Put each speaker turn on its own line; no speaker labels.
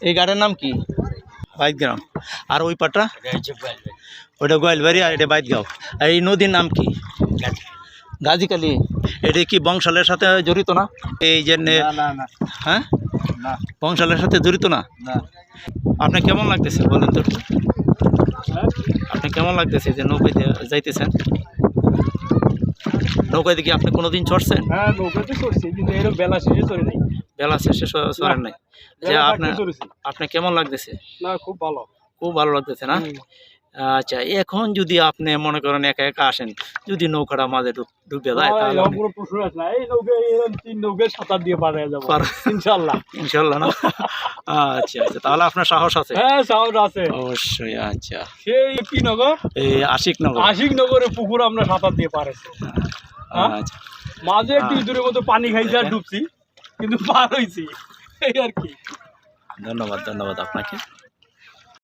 এই গাড়ির নাম কি? বাইদগ্রাম আর ওই পাটটা? ওটা গোয়ালবাড়ি আর এটা বাইদগাঁও আর এই নদীর নাম কি? গাজীকালি এটা কি বংশালের সাথে জড়িত না? এই যে হ্যাঁ?
না।
বংশালের সাথে জড়িত না?
না।
আপনি কেমন লাগতেছে? বলেন তো একটু? আপনি কেমন লাগতেছে যে দিয়ে যাইতেছেন? নৌকায় কি আপনি কোনোদিন চড়ছেন?
হ্যাঁ নৌকাতে চড়ছি কিন্তু এরকম বেলা শেষে চড়ি নাই।
বেলা শেষে নাই। যে আপনার কেমন লাগতেছে?
না খুব ভালো।
খুব ভালো লাগতেছে না? আচ্ছা এখন যদি আপনি মনে করেন একা একা আসেন যদি নৌকাটা মাঝে ডুবে যায় তাহলে
পারা ইনশাল্লাহ।
ইনশাল্লাহ না? আচ্ছা আচ্ছা তাহলে আপনার সাহস আছে?
হ্যাঁ আছে।
অবশ্যই আচ্ছা।
সেই কি নগর?
এই আশিক নগর।
আশিক নগরে পুকুর আমরা সাঁতার দিয়ে হ্যাঁ?
আচ্ছা।
মাঝে একটু ইঁদুরের মতো পানি খাইছি আর ডুবছি। কিন্তু পার হয়েছি এই আর কি।
ধন্যবাদ ধন্যবাদ আপনাকে।